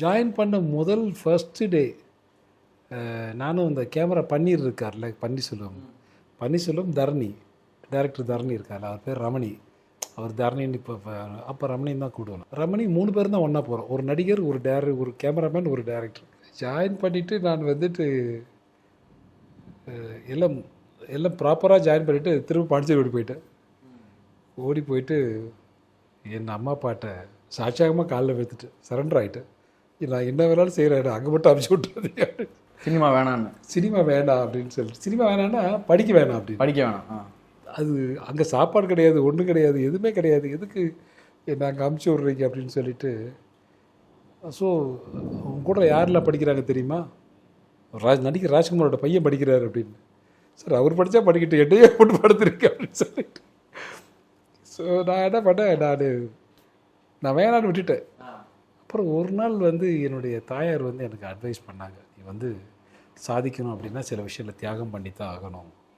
Join பண்ண முதல் first day நானும் அந்த கேமரா பன்னீர் இருக்கார்ல பன்னீர்செல்வம். பன்னீர்செல்வம் தரணி. டேரக்டர் தரணி இருக்கார்ல அவர் பேர் ரமணி. அவர் தரணின்னு இப்போ அப்போ ரமணின்னு தான் கூடுவோம் ரமணி மூணு பேரும் தான் ஒன்றா போகிறோம் ஒரு நடிகர் ஒரு டேர ஒரு கேமராமேன் ஒரு டேரக்டர் ஜாயின் பண்ணிவிட்டு நான் வந்துட்டு எல்லாம் எல்லாம் ப்ராப்பராக ஜாயின் பண்ணிவிட்டு திரும்ப பாண்டிச்சேரி ஓடி போயிட்டேன். ஓடி போயிட்டு என் அம்மா அப்பாட்ட சாட்சியாகமாக காலில் வைத்துட்டு சரண்டர் ஆகிட்டேன் நான் என்ன வேணாலும் செய்கிறேன் அங்கே மட்டும் அனுப்பிச்சி விட்டுறது சினிமா வேணான்னு. சினிமா வேண்டாம் அப்படின்னு சொல்லிட்டு சினிமா வேணாம்னா படிக்க வேணாம் அப்படின்னு. படிக்க வேணாம் அது அங்கே சாப்பாடு கிடையாது ஒன்றும் கிடையாது எதுவுமே கிடையாது. எதுக்கு என்ன அங்கே அமுச்சு விட்றீங்க அப்படின்னு சொல்லிட்டு. ஸோ உங்க கூட யாரெல்லாம் படிக்கிறாங்க தெரியுமா? ராஜ் நடிகர் ராஜ்குமாரோட பையன் படிக்கிறாரு அப்படின்னு. சார் அவர் படித்தா படிக்கட்டும். என்னையே போட்டு படுத்துருக்கு அப்படின்னு சொல்லிட்டு. ஸோ நான் என்ன பண்ணேன்? நான் நான் வேணான்னு விட்டுட்டேன். அப்புறம் ஒரு நாள் வந்து என்னுடைய தாயார் வந்து எனக்கு அட்வைஸ் பண்ணாங்க நீ வந்து சாதிக்கணும் அப்படின்னா சில விஷயத்தில் தியாகம் பண்ணி தான் ஆகணும்.